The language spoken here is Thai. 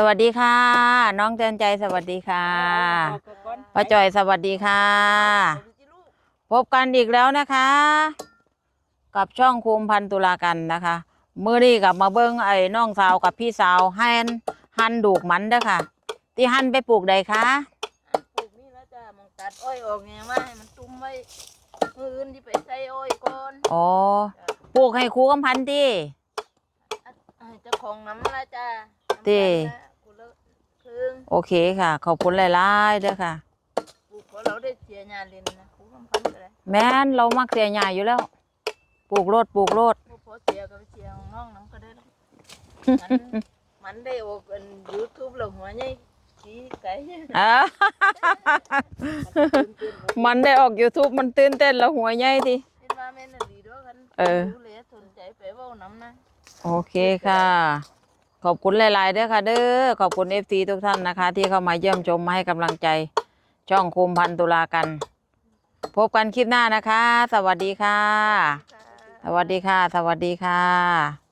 สวัสดีค่ะ น้องเตือนใจสวัสดีค่ะป้าจอยสวัสดีค่ะ พบกันอีกแล้วนะคะ กับช่องคุมพันตุลากันนะคะมือนี้กลับมาเบิ้งไอ้น้องสาวกับพี่สาวหันหันดูกมันเด้อค่ะ ที่หันไปปลูกใดคะปลูกนี่แล้วจ้ะมองตัดอ้อยออกไงว่าให้มันตุ้มไว้มืออื่นที่ไปใส่อ้อยก่อนอ๋อปลูกให้ครูกำพันที่ให้เจ้าของน้ำละจ้ะติกูเลิกครึ่ง โอเคค่ะ ขอบคุณหลายๆเด้อค่ะ ปลูกเพราะเราได้เสียงานเรียนนะครูกำพันก็ได้แม่นเรามักเสียใหญ่อยู่แล้ว ปลูกโลดปลูกโลดพอพอเสียก็ไปเสียของน้องน้ำก็ได้หรอกมันมันได้ออกเป็นยูทูบแล้วหัวใหญ่สีไก่อ่า มันได้ออก YouTube มันตื่นเต้นแล้วหัวใหญ่ทีเห็นว่าแม่นดีด้วยกันเออดูเลยสนใจไปเว่าน้ำนะ โอเคค่ะ ขอบคุณหลายๆเด้อค่ะเด้อขอบคุณเอฟซีทุกท่านนะคะ ที่เข้ามาเยี่ยมชมมาให้กำลังใจ ช่องคุมพันตุลากัน พบกันคลิปหน้านะคะ สวัสดีค่ะค่ะสวัสดีค่ะ สวัสดีค่ะ